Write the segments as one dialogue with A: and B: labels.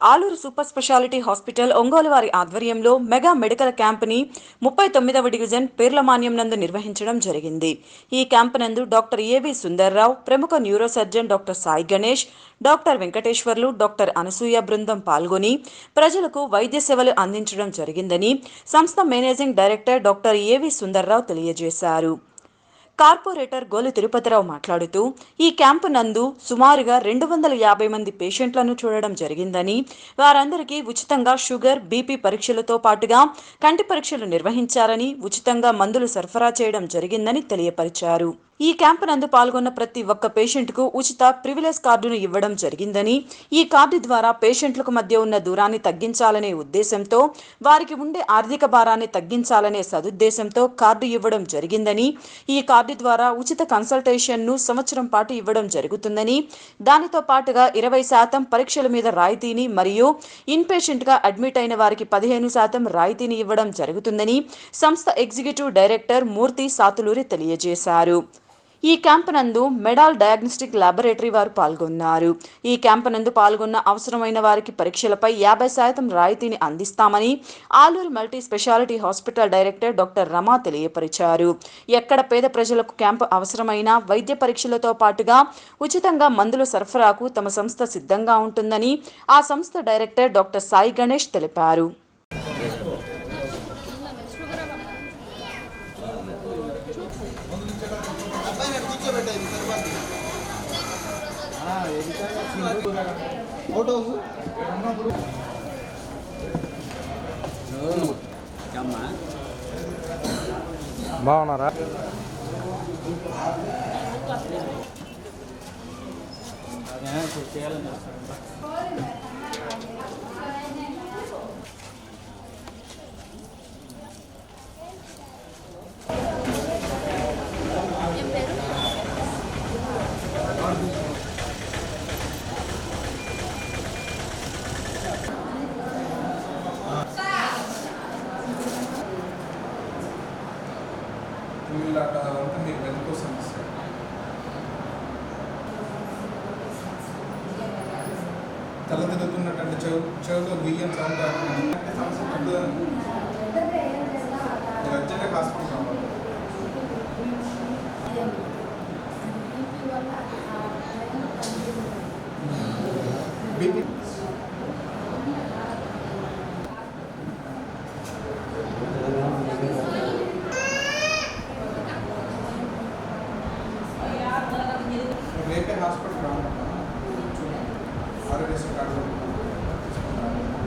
A: Aluru super speciality hospital Ongole వారి ఆధ్వర్యంలో mega medical క్యాంప్ని ముప్పై తొమ్మిదవ డివిజన్ పేర్లమాన్యం నందు నిర్వహించడం జరిగింది. ఈ క్యాంప్ నందు డాక్టర్ ఏవి సుందర్రావు ప్రముఖ neuro surgeon doctor Sai Ganesh doctor Venkateswarlu doctor Anasuya బృందం పాల్గొని ప్రజలకు వైద్య సేవలు అందించడం జరిగిందని సంస్థ managing director doctor A V Sundar Rao తెలియజేశారు. కార్పొరేటర్ గోలు తిరుపతిరావు మాట్లాడుతూ ఈ క్యాంపు నందు సుమారుగా రెండు వందల యాభై మంది పేషెంట్లను చూడడం జరిగిందని వారందరికీ ఉచితంగా షుగర్ బీపీ పరీక్షలతో పాటుగా కంటి పరీక్షలు నిర్వహించారని ఉచితంగా మందులు సరఫరా చేయడం జరిగిందని తెలియపరిచారు. ఈ క్యాంపు నందు పాల్గొన్న ప్రతి ఒక్క పేషెంట్కు ఉచిత ప్రివిలేజ్ కార్డును ఇవ్వడం జరిగిందని ఈ కార్డు ద్వారా పేషెంట్లకు మధ్య ఉన్న దూరాన్ని తగ్గించాలనే ఉద్దేశంతో వారికి ఉండే ఆర్థిక భారాన్ని తగ్గించాలనే సదుద్దేశంతో కార్డు ఇవ్వడం జరిగిందని ఈ కార్డు ద్వారా ఉచిత కన్సల్టేషన్ను సంవత్సరం పాటు ఇవ్వడం జరుగుతుందని దానితో పాటుగా ఇరవై శాతం పరీక్షల మీద రాయితీని మరియు ఇన్పేషెంట్గా అడ్మిట్ అయిన వారికి పదిహేను శాతం రాయితీని ఇవ్వడం జరుగుతుందని సంస్థ ఎగ్జిక్యూటివ్ డైరెక్టర్ మూర్తి సాతులూరి తెలియజేశారు. ఈ క్యాంప్ నందు మెడాల్ డయాగ్నోస్టిక్ ల్యాబొరేటరీ వారు పాల్గొన్నారు. ఈ క్యాంప్ నందు పాల్గొన్న అవసరమైన వారికి పరీక్షలపై యాభై శాతం రాయితీని అందిస్తామని Aluru multi speciality hospital director doctor Rama తెలియపరిచారు. ఎక్కడ పేద ప్రజలకు క్యాంపు అవసరమైన వైద్య పరీక్షలతో పాటుగా ఉచితంగా మందుల సరఫరాకు తమ సంస్థ సిద్ధంగా ఉంటుందని ఆ సంస్థ డైరెక్టర్ డాక్టర్ సాయి గణేష్ తెలిపారు.
B: ఫోటోస్?
C: బాగున్నారా?
B: చేయాలని అంటే మీకు వెనుకో సమస్య తల తిరుగుతున్నట్టు చెవు చెవులో బియ్యం సౌండ్ అర్జెంట్గా హాస్పిటల్ బీపీ ఆరోగ్యశ్రీ కార్డు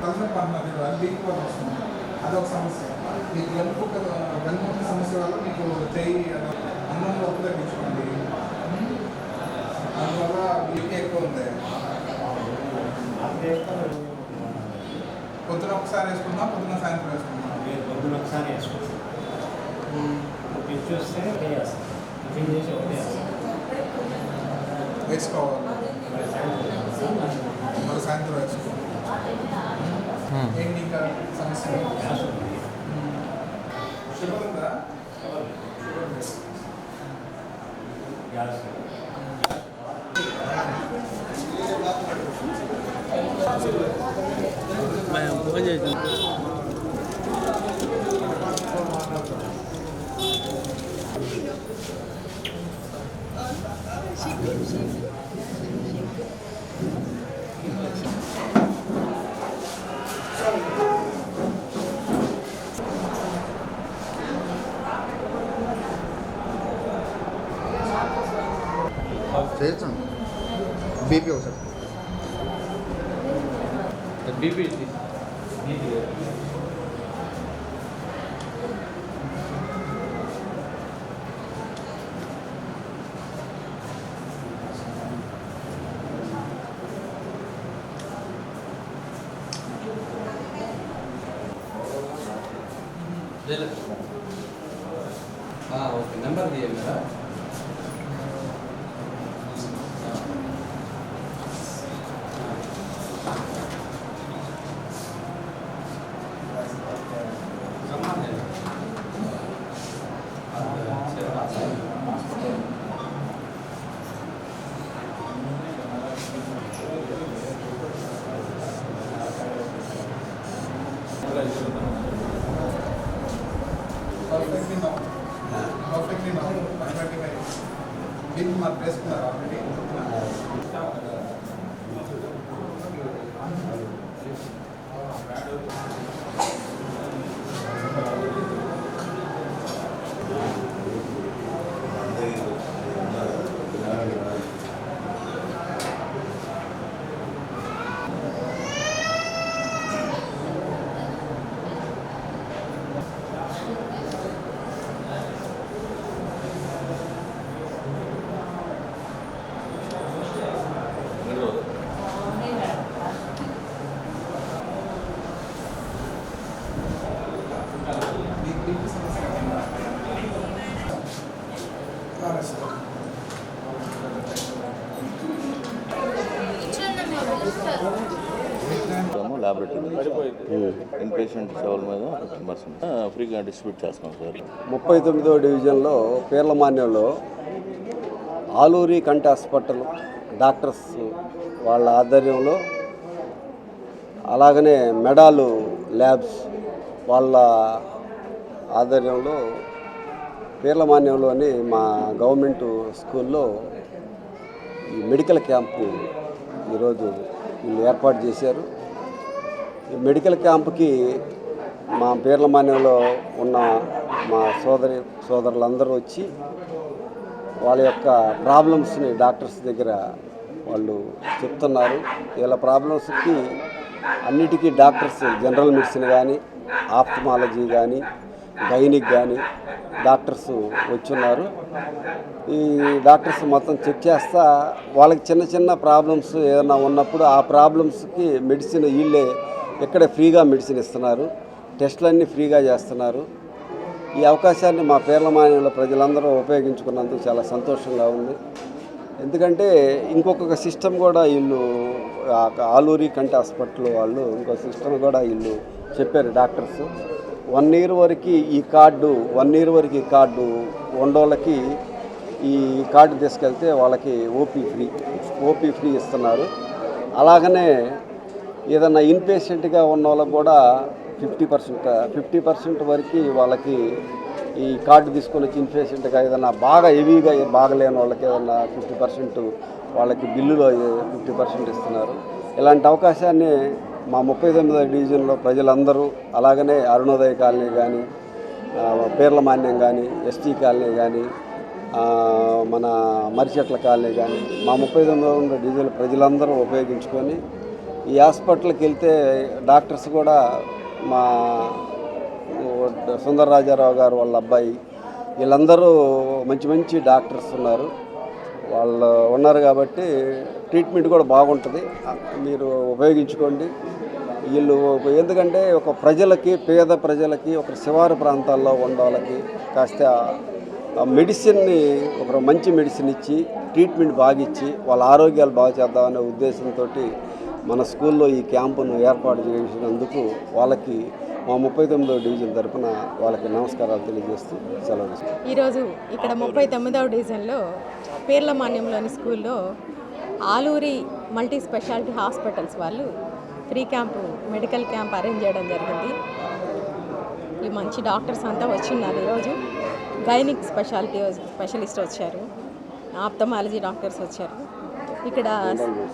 B: తలనొప్పి అంటున్నారు అది వల్ల వస్తుంది అదొక సమస్య మీకు వెనుక వెనుక సమస్య వల్ల మీకు చేయి అన్నంలో ఉప్పు తగ్గించుకోండి అందువల్ల బీపీ ఎక్కువ ఉంది పొద్దున ఒకసారి వేసుకుందాం. పొద్దున సాయంత్రం వేసుకుందాం.
D: పొద్దున ఒకసారి వేసుకుంటాం ఇది చూస్తే వేసుకోవాలి. 만들어야지.
B: 그러니까 상승을 계속. 출발한다.
C: 출발했습니다. 야수. 어제 좀.
B: 시끄럽습니다. 했잖아. 베이비 오셨 베이비 아, 오케이. 넘버 뒤에 있나?
E: బిల్ మాకు ల్యాబొరేటరీ ఇన్ పేషెంట్ సేవల మీద ఫ్రీగా డిస్ట్రిబ్యూట్ చేస్తాం సార్.
F: ముప్పై తొమ్మిదో డివిజన్లో పేర్లమాన్యంలో ఆలూరి కంటి హాస్పిటల్ డాక్టర్స్ వాళ్ళ ఆధ్వర్యంలో అలాగనే మెడాలు ల్యాబ్స్ వాళ్ళ ఆధ్వర్యంలో పేర్లమాన్యంలోని మా గవర్నమెంట్ స్కూల్లో ఈ మెడికల్ క్యాంపు ఈరోజు వీళ్ళు ఏర్పాటు చేశారు. మెడికల్ క్యాంప్కి మా పేర్లమాన్యంలో ఉన్న మా సోదరి సోదరులందరూ వచ్చి వాళ్ళ యొక్క ప్రాబ్లమ్స్ని డాక్టర్స్ దగ్గర వాళ్ళు చెప్తున్నారు. వీళ్ళ ప్రాబ్లమ్స్కి అన్నిటికీ డాక్టర్స్ జనరల్ మెడిసిన్ కానీ ఆప్థమాలజీ కానీ గైనిక్ కానీ డాక్టర్స్ వచ్చున్నారు. ఈ డాక్టర్స్ మొత్తం చెక్ చేస్తా వాళ్ళకి చిన్న చిన్న ప్రాబ్లమ్స్ ఏదైనా ఉన్నప్పుడు ఆ ప్రాబ్లమ్స్కి మెడిసిన్ వీళ్ళే ఇక్కడ ఫ్రీగా మెడిసిన్ ఇస్తున్నారు టెస్టులన్నీ ఫ్రీగా చేస్తున్నారు. ఈ అవకాశాన్ని మా పేర్లమాన్యంలో ప్రజలందరూ ఉపయోగించుకున్నందుకు చాలా సంతోషంగా ఉంది. ఎందుకంటే ఇంకొక సిస్టమ్ కూడా వీళ్ళు ఆలూరి కంటి హాస్పిటల్ వాళ్ళు ఇంకో సిస్టమ్ కూడా వీళ్ళు చెప్పారు డాక్టర్స్. వన్ ఇయర్ వరకు ఈ కార్డు వన్ ఇయర్ వరకు ఈ కార్డు ఉండోళ్ళకి ఈ కార్డు తీసుకెళ్తే వాళ్ళకి ఓపీ ఫ్రీ ఓపీ ఫ్రీ ఇస్తున్నారు. అలాగనే ఏదన్నా ఇన్పేషెంట్గా ఉన్న వాళ్ళకు కూడా ఫిఫ్టీ పర్సెంట్ ఫిఫ్టీ పర్సెంట్ వరకు వాళ్ళకి ఈ కార్డు తీసుకొని వచ్చి ఇన్పేషెంట్గా ఏదన్నా బాగా హెవీగా బాగలేని వాళ్ళకి ఏదన్నా ఫిఫ్టీ పర్సెంట్ వాళ్ళకి బిల్లులో ఫిఫ్టీ పర్సెంట్ ఇస్తున్నారు. ఇలాంటి అవకాశాన్ని మా ముప్పై తొమ్మిదో డివిజన్లో ప్రజలందరూ అలాగనే అరుణోదయ కాలనీ కానీ పేర్లమాన్యం పేర్ల మాన్యం కానీ ఎస్టీ కాలనీ కానీ మన మరిచెట్ల కాలనీ కానీ మా ముప్పై తొమ్మిది డీజిల్ ప్రజలందరూ ఉపయోగించుకొని ఈ హాస్పిటల్కి వెళ్తే డాక్టర్స్ కూడా మా సుందర రాజారావు గారు వాళ్ళ అబ్బాయి వీళ్ళందరూ మంచి మంచి డాక్టర్స్ ఉన్నారు. వాళ్ళు ఉన్నారు కాబట్టి ట్రీట్మెంట్ కూడా బాగుంటుంది. మీరు ఉపయోగించుకోండి. వీళ్ళు ఎందుకంటే ఒక ప్రజలకి పేద ప్రజలకి ఒక శివారు ప్రాంతాల్లో ఉన్న వాళ్ళకి కాస్త మెడిసిన్ని ఒక మంచి మెడిసిన్ ఇచ్చి ట్రీట్మెంట్ బాగా ఇచ్చి వాళ్ళ ఆరోగ్యాలు బాగా చేద్దామనే ఉద్దేశంతో మన స్కూల్లో ఈ క్యాంపును ఏర్పాటు చేసినందుకు వాళ్ళకి మా ముప్పై తొమ్మిదవ డివిజన్ తరఫున వాళ్ళకి నమస్కారాలు తెలియజేస్తూ సెలవు
G: ఈరోజు ఇక్కడ ముప్పై తొమ్మిదవ డివిజన్లో పేర్లమాన్యంలోని స్కూల్లో ఆలూరి మల్టీ స్పెషాలిటీ హాస్పిటల్స్ వాళ్ళు free camp medical camp arrange చేయడం జరిగింది. ఈ మంచి డాక్టర్స్ అంతా వచ్చిన్నారు ఈరోజు. గైనిక్ స్పెషాలిటీ స్పెషలిస్ట్ వచ్చారు. ఆప్తమాలజీ డాక్టర్స్ వచ్చారు. ఇక్కడ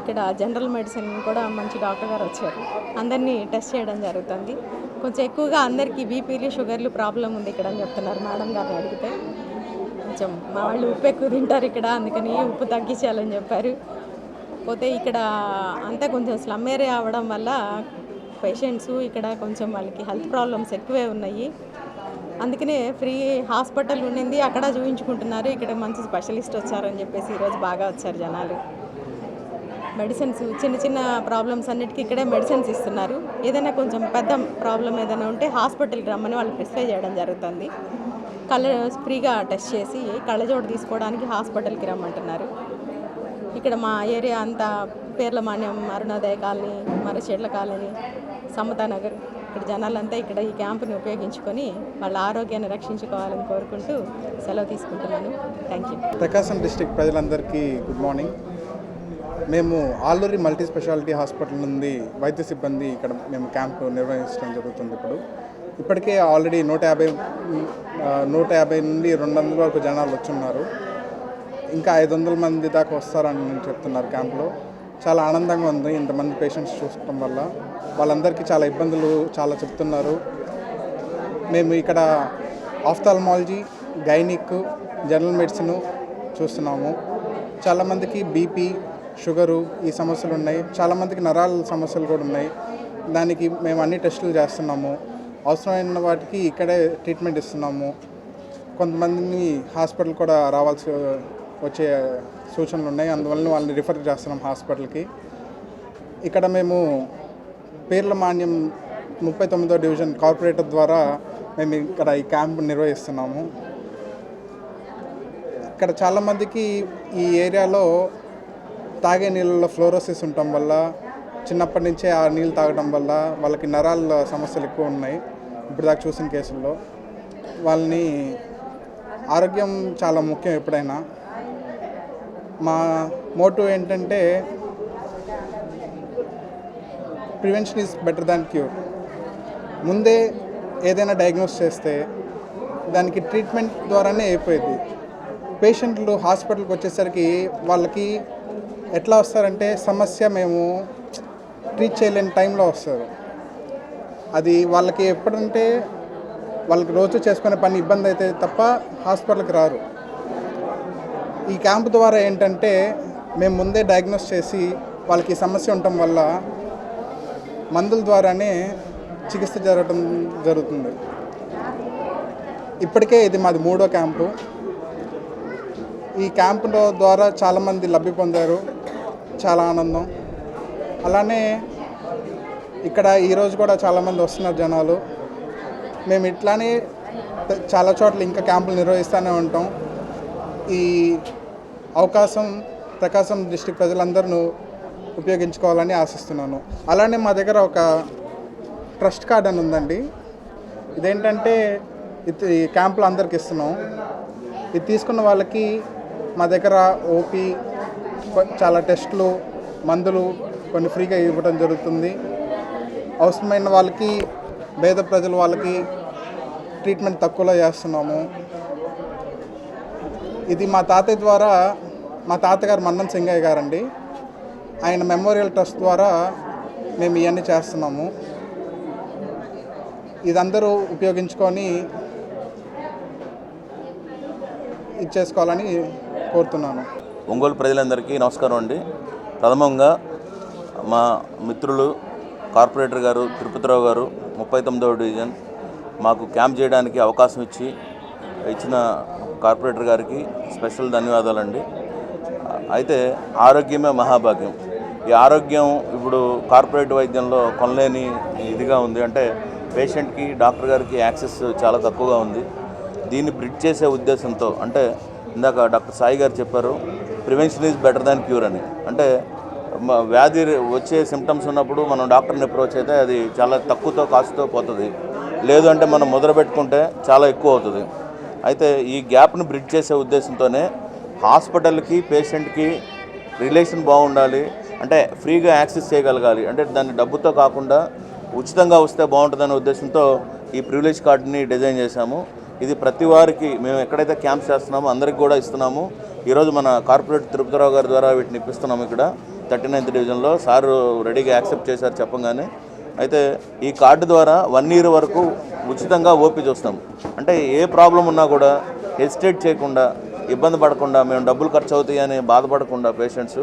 G: ఇక్కడ జనరల్ మెడిసిన్ కూడా మంచి డాక్టర్ గారు వచ్చారు. అందరినీ టెస్ట్ చేయడం జరుగుతుంది. కొంచెం ఎక్కువగా అందరికీ బీపీలు షుగర్లు ప్రాబ్లం ఉంది ఇక్కడ అని చెప్తున్నారు మేడం గారిని అడిగితే. కొంచెం మా వాళ్ళు ఉప్పు ఎక్కువ తింటారు ఇక్కడ అందుకని ఉప్పు తగ్గించాలని చెప్పారు. పోతే ఇక్కడ అంతా కొంచెం స్లమ్ ఏరియా అవ్వడం వల్ల పేషెంట్స్ ఇక్కడ కొంచెం వాళ్ళకి హెల్త్ ప్రాబ్లమ్స్ ఎక్కువే ఉన్నాయి. అందుకనే ఫ్రీ హాస్పిటల్ ఉండింది. అక్కడ చూపించుకుంటున్నారు ఇక్కడ మంచి స్పెషలిస్ట్ వచ్చారని చెప్పేసి ఈరోజు బాగా వచ్చారు జనాలు. మెడిసిన్స్ చిన్న చిన్న ప్రాబ్లమ్స్ అన్నిటికీ ఇక్కడే మెడిసిన్స్ ఇస్తున్నారు. ఏదైనా కొంచెం పెద్ద ప్రాబ్లం ఏదైనా ఉంటే హాస్పిటల్కి రమ్మని వాళ్ళు ప్రిస్క్రైబ్ చేయడం జరుగుతుంది. కళ్ళ ఫ్రీగా టెస్ట్ చేసి కళ్ళజోడు తీసుకోవడానికి హాస్పిటల్కి రమ్మంటున్నారు. ఇక్కడ మా ఏరియా అంతా పేర్ల మాన్యం అరుణోదయ కాలనీ మరచెట్ల కాలనీ సమతా నగర్ ఇక్కడ జనాలంతా ఇక్కడ ఈ క్యాంపుని ఉపయోగించుకొని వాళ్ళ ఆరోగ్యాన్ని రక్షించుకోవాలని కోరుకుంటూ సెలవు తీసుకుంటున్నాను. థ్యాంక్ యూ
H: ప్రకాశం డిస్టిక్ ప్రజలందరికీ గుడ్ మార్నింగ్.
B: మేము ఆలూరి మల్టీ స్పెషాలిటీ హాస్పిటల్ నుండి వైద్య సిబ్బంది ఇక్కడ మేము క్యాంపు నిర్వహించడం జరుగుతుంది ఇప్పుడు. ఇప్పటికే ఆల్రెడీ నూట యాభై నూట యాభై నుండి రెండు వందల వరకు జనాలు వచ్చున్నారు. ఇంకా ఐదు వందల మంది దాకా వస్తారని చెప్తున్నారు క్యాంప్లో. చాలా ఆనందంగా ఉంది ఇంతమంది పేషెంట్స్ చూసుకోవడం వల్ల. వాళ్ళందరికీ చాలా ఇబ్బందులు చాలా చెప్తున్నారు. మేము ఇక్కడ ఆఫ్థాల్మాలజీ గైనిక్ జనరల్ మెడిసిన్ చూస్తున్నాము. చాలామందికి బీపీ షుగరు ఈ సమస్యలు ఉన్నాయి. చాలామందికి నరాల సమస్యలు కూడా ఉన్నాయి. దానికి మేము అన్ని టెస్టులు చేస్తున్నాము. అవసరమైన వాటికి ఇక్కడే ట్రీట్మెంట్ ఇస్తున్నాము. కొంతమందిని హాస్పిటల్ కూడా రావాల్సి వచ్చే సూచనలు ఉన్నాయి. అందువలన వాళ్ళని రిఫర్ చేస్తున్నాం హాస్పిటల్కి. ఇక్కడ మేము పేర్ల మాన్యం ముప్పై తొమ్మిదో డివిజన్ కార్పొరేటర్ ద్వారా మేము ఇక్కడ ఈ క్యాంప్ నిర్వహిస్తున్నాము. ఇక్కడ చాలామందికి ఈ ఏరియాలో తాగే నీళ్ళలో ఫ్లోరోసిస్ ఉండటం వల్ల చిన్నప్పటి నుంచే ఆ నీళ్ళు తాగడం వల్ల వాళ్ళకి నరాల సమస్యలు ఎక్కువ ఉన్నాయి ఇప్పుడు దాకా చూసిన కేసుల్లో. వాళ్ళని ఆరోగ్యం చాలా ముఖ్యం ఎప్పుడైనా. మా మోటివ్ ఏంటంటే prevention is better than cure. ముందే ఏదైనా డయాగ్నోస్ చేస్తే దానికి ట్రీట్మెంట్ ద్వారానే అయిపోయింది. పేషెంట్లు హాస్పిటల్కి వచ్చేసరికి వాళ్ళకి ఎట్లా వస్తారంటే సమస్య మేము ట్రీట్ చేయలేని టైంలో వస్తారు. అది వాళ్ళకి ఎప్పుడంటే వాళ్ళకి రోజు చేసుకునే పని ఇబ్బంది అయితే తప్ప హాస్పిటల్కి రారు. ఈ క్యాంప్ ద్వారా ఏంటంటే మేము ముందే డయాగ్నోస్ చేసి వాళ్ళకి సమస్య ఉండటం వల్ల మందుల ద్వారానే చికిత్స జరగటం జరుగుతుంది. ఇప్పటికే ఇది మాది మూడో క్యాంపు. ఈ క్యాంపులో ద్వారా చాలామంది లబ్ధి పొందారు. చాలా ఆనందం. అలానే ఇక్కడ ఈరోజు కూడా చాలామంది వస్తున్నారు జనాలు. మేము ఇట్లానే చాలా చోట్ల ఇంకా క్యాంపులు నిర్వహిస్తూనే ఉంటాం. ఈ అవకాశం ప్రకాశం డిస్టిక్ ప్రజలందరూ ఉపయోగించుకోవాలని ఆశిస్తున్నాను. అలానే మా దగ్గర ఒక ట్రస్ట్ కార్డ్ అని ఉందండి. ఇదేంటంటే ఇది ఈ అందరికి ఇస్తున్నాం. ఇది తీసుకున్న వాళ్ళకి మా దగ్గర ఓపీ చాలా టెస్టులు మందులు కొన్ని ఫ్రీగా ఇవ్వడం జరుగుతుంది. అవసరమైన వాళ్ళకి పేద ప్రజల వాళ్ళకి ట్రీట్మెంట్ తక్కువలో చేస్తున్నాము. ఇది మా తాతయ్య ద్వారా మా తాతగారు మన్నం సింగయ్య గారండి. ఆయన మెమోరియల్ ట్రస్ట్ ద్వారా మేము ఇవన్నీ చేస్తున్నాము. ఇదందరూ ఉపయోగించుకొని ఇచ్చేసుకోవాలని కోరుతున్నాను.
E: ఒంగోలు ప్రజలందరికీ నమస్కారం అండి. ప్రథమంగా మా మిత్రులు కార్పొరేటర్ గారు తిరుపతిరావు గారు ముప్పై తొమ్మిదవ డివిజన్ మాకు క్యాంప్ చేయడానికి అవకాశం ఇచ్చి ఇచ్చిన కార్పొరేటర్ గారికి స్పెషల్ ధన్యవాదాలండి. అయితే ఆరోగ్యమే మహాభాగ్యం. ఈ ఆరోగ్యం ఇప్పుడు కార్పొరేట్ వైద్యంలో కొనలేని ఇదిగా ఉంది. అంటే పేషెంట్కి డాక్టర్ గారికి యాక్సెస్ చాలా తక్కువగా ఉంది. దీన్ని బ్రిడ్జ్ చేసే ఉద్దేశంతో అంటే ఇందాక డాక్టర్ సాయి గారు చెప్పారు prevention is better than cure అని. అంటే వ్యాధి వచ్చే సిమ్టమ్స్ ఉన్నప్పుడు మనం డాక్టర్ని అప్రోచ్ అయితే అది చాలా తక్కువతో కాస్ట్తో పోతుంది. లేదు అంటే మనం మొదలు పెట్టుకుంటే చాలా ఎక్కువ అవుతుంది. అయితే ఈ గ్యాప్ను బ్రిడ్జ్ చేసే ఉద్దేశంతోనే హాస్పిటల్కి పేషెంట్కి రిలేషన్ బాగుండాలి. అంటే ఫ్రీగా యాక్సెస్ చేయగలగాలి. అంటే దాన్ని డబ్బుతో కాకుండా ఉచితంగా వస్తే బాగుంటుందనే ఉద్దేశంతో ఈ ప్రివిలేజ్ కార్డుని డిజైన్ చేశాము. ఇది ప్రతి వారికి మేము ఎక్కడైతే క్యాంప్స్ చేస్తున్నామో అందరికి కూడా ఇస్తున్నాము. ఈరోజు మన కార్పొరేట్ తిరుపతిరావు గారి ద్వారా వీటిని ఇప్పిస్తున్నాం ఇక్కడ. థర్టీ నైన్త్ డివిజన్లో సారు రెడీగా యాక్సెప్ట్ చేశారు చెప్పగానే. అయితే ఈ కార్డు ద్వారా వన్ ఇయర్ వరకు ఉచితంగా ఓపీ చూస్తాం. అంటే ఏ ప్రాబ్లం ఉన్నా కూడా హెసిటేట్ చేయకుండా ఇబ్బంది పడకుండా మేము డబ్బులు ఖర్చు అవుతాయి అని బాధపడకుండా పేషెంట్స్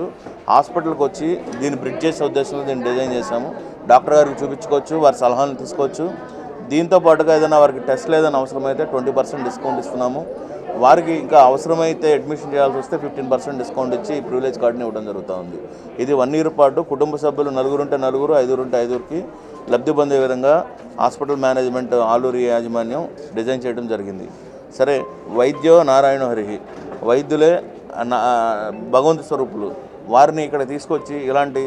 E: హాస్పిటల్కి వచ్చి దీన్ని బ్రిడ్జ్ చేసే ఉద్దేశంలో దీన్ని డిజైన్ చేశాము. డాక్టర్ గారికి చూపించుకోవచ్చు వారి సలహాలు తీసుకోవచ్చు. దీంతో పాటుగా ఏదైనా వారికి టెస్ట్లు ఏదైనా అవసరమైతే ట్వంటీ పర్సెంట్ డిస్కౌంట్ ఇస్తున్నాము. వారికి ఇంకా అవసరమైతే అడ్మిషన్ చేయాల్సి వస్తే ఫిఫ్టీన్ పర్సెంట్ డిస్కౌంట్ ఇచ్చి ప్రివిలేజ్ కార్డుని ఇవ్వడం జరుగుతూ ఉంది ఇది వన్ ఇయర్ పాటు కుటుంబ సభ్యులు నలుగురుంటే నలుగురు ఐదుగురుంటే ఐదుగురికి లబ్ధి పొందే విధంగా హాస్పిటల్ మేనేజ్మెంట్ ఆలూరి యాజమాన్యం డిజైన్ చేయడం జరిగింది. సరే వైద్యో నారాయణ హరిహి వైద్యులే నా భగవంతు స్వరూపులు. వారిని ఇక్కడ తీసుకొచ్చి ఇలాంటి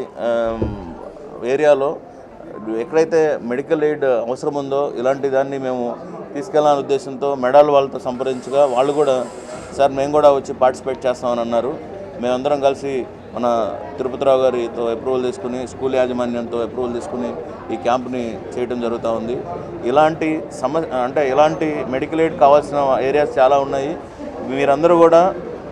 E: ఏరియాలో ఎక్కడైతే మెడికల్ ఎయిడ్ అవసరం ఉందో ఇలాంటి దాన్ని మేము తీసుకెళ్ళాలనే ఉద్దేశంతో మెడాల్ వాళ్ళతో సంప్రదించగా వాళ్ళు కూడా సార్ మేము కూడా వచ్చి పార్టిసిపేట్ చేస్తామని అన్నారు. మేమందరం కలిసి మన తిరుపతిరావు గారితో అప్రూవల్ తీసుకుని స్కూల్ యాజమాన్యంతో అప్రూవల్ తీసుకుని ఈ క్యాంప్ని చేయడం జరుగుతూ ఉంది. ఇలాంటి సమ అంటే ఇలాంటి మెడికల్ ఎయిడ్ కావాల్సిన ఏరియాస్ చాలా ఉన్నాయి. మీరందరూ కూడా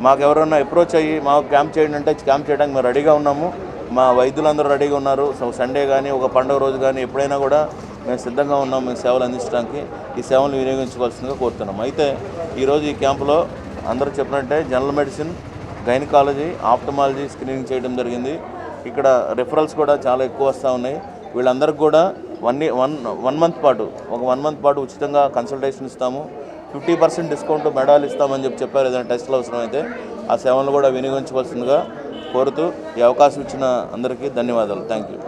E: మాకు ఎవరైనా అప్రోచ్ అయ్యి మాకు క్యాంప్ చేయండి అంటే క్యాంప్ చేయడానికి మేము రెడీగా ఉన్నాము. మా వైద్యులందరూ రెడీగా ఉన్నారు. సో సండే కానీ ఒక పండుగ రోజు కానీ ఎప్పుడైనా కూడా మేము సిద్ధంగా ఉన్నాం మేము సేవలు అందించడానికి. ఈ సేవలు వినియోగించుకోవాల్సిందిగా కోరుతున్నాం. అయితే ఈరోజు ఈ క్యాంపులో అందరూ చెప్పినట్టే general medicine gynaecology ophthalmology screening చేయడం జరిగింది. ఇక్కడ రిఫరల్స్ కూడా చాలా ఎక్కువ వస్తూ ఉన్నాయి. వీళ్ళందరికీ కూడా వన్ వన్ వన్ మంత్ పాటు ఒక వన్ మంత్ పాటు ఉచితంగా కన్సల్టేషన్ ఇస్తాము. ఫిఫ్టీ పర్సెంట్ డిస్కౌంట్ మెడల్ ఇస్తామని చెప్పి చెప్పారు. ఏదైనా టెస్టులు అవసరమైతే ఆ సేవలను కూడా వినియోగించవలసిందిగా కోరుతూ ఈ అవకాశం ఇచ్చిన అందరికీ ధన్యవాదాలు. Thank you